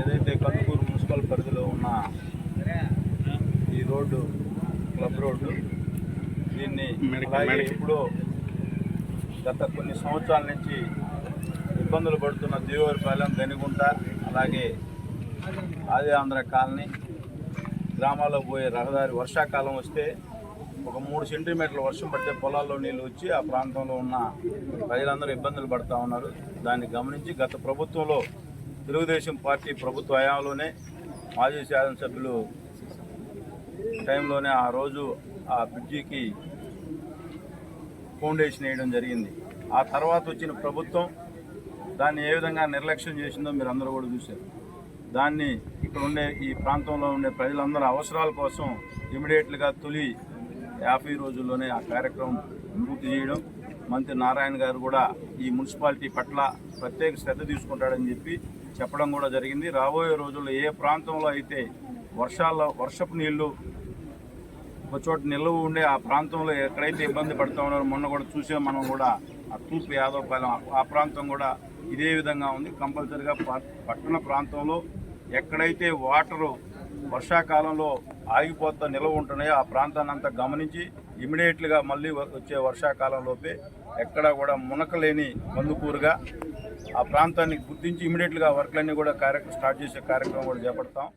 ఏదైతే కందుకూరు మున్సిపల్ పరిధిలో ఉన్న ఈ రోడ్డు క్లబ్ రోడ్డు దీన్ని అలాగే ఇప్పుడు గత కొన్ని సంవత్సరాల నుంచి ఇబ్బందులు పడుతున్న దేవరిపాలెం గనిగుంట అలాగే ఆది ఆంధ్ర కాలనీ గ్రామాల్లో పోయే రహదారి వర్షాకాలం వస్తే ఒక మూడు సెంటీమీటర్ల వర్షం పడితే పొలాల్లో నీళ్ళు వచ్చి ఆ ప్రాంతంలో ఉన్న ప్రజలందరూ ఇబ్బందులు పడుతూ ఉన్నారు. దాన్ని గమనించి గత ప్రభుత్వంలో తెలుగుదేశం పార్టీ ప్రభుత్వ హయాంలోనే మాజీ శాసనసభ్యులు టైంలోనే ఆ రోజు ఆ బ్రిడ్జికి ఫౌండేషన్ వేయడం జరిగింది. ఆ తర్వాత వచ్చిన ప్రభుత్వం దాన్ని ఏ విధంగా నిర్లక్ష్యం చేసిందో మీరు అందరూ కూడా చూశారు. దాన్ని ఇక్కడ ఉండే ఈ ప్రాంతంలో ఉండే ప్రజలందరూ అవసరాల కోసం ఇమీడియట్లుగా తొలి యాభై రోజుల్లోనే ఆ కార్యక్రమం పూర్తి చేయడం. మంత్రి నారాయణ గారు కూడా ఈ మున్సిపాలిటీ పట్ల ప్రత్యేక శ్రద్ధ తీసుకుంటాడని చెప్పి చెప్పడం కూడా జరిగింది. రాబోయే రోజుల్లో ఏ ప్రాంతంలో అయితే వర్షాల వర్షపు నీళ్ళు ఒక చోట నిల్వ ఉండే ఆ ప్రాంతంలో ఎక్కడైతే ఇబ్బంది పడుతూ ఉన్నారో మొన్న కూడా చూసే మనం కూడా. ఆ తూర్పు యాదవపాలెం ఆ- ఆ ప్రాంతం కూడా ఇదే విధంగా ఉంది. కంపల్సరిగా పట్టణ ప్రాంతంలో ఎక్కడైతే వాటరు వర్షాకాలంలో ఆగిపోతా నిల్వ ఉంటున్నాయో ఆ ప్రాంతాన్ని అంతా గమనించి ఇమీడియట్లుగా మళ్ళీ వచ్చే వర్షాకాలంలోపే ఎక్కడా కూడా మునకలేని మందుకూరుగా ఆ ప్రాంతాన్ని గుర్తించి ఇమీడియట్గా వర్క్లన్నీ కూడా కార్యక్రమం స్టార్ట్ చేసే కార్యక్రమం కూడా చేపడతాం.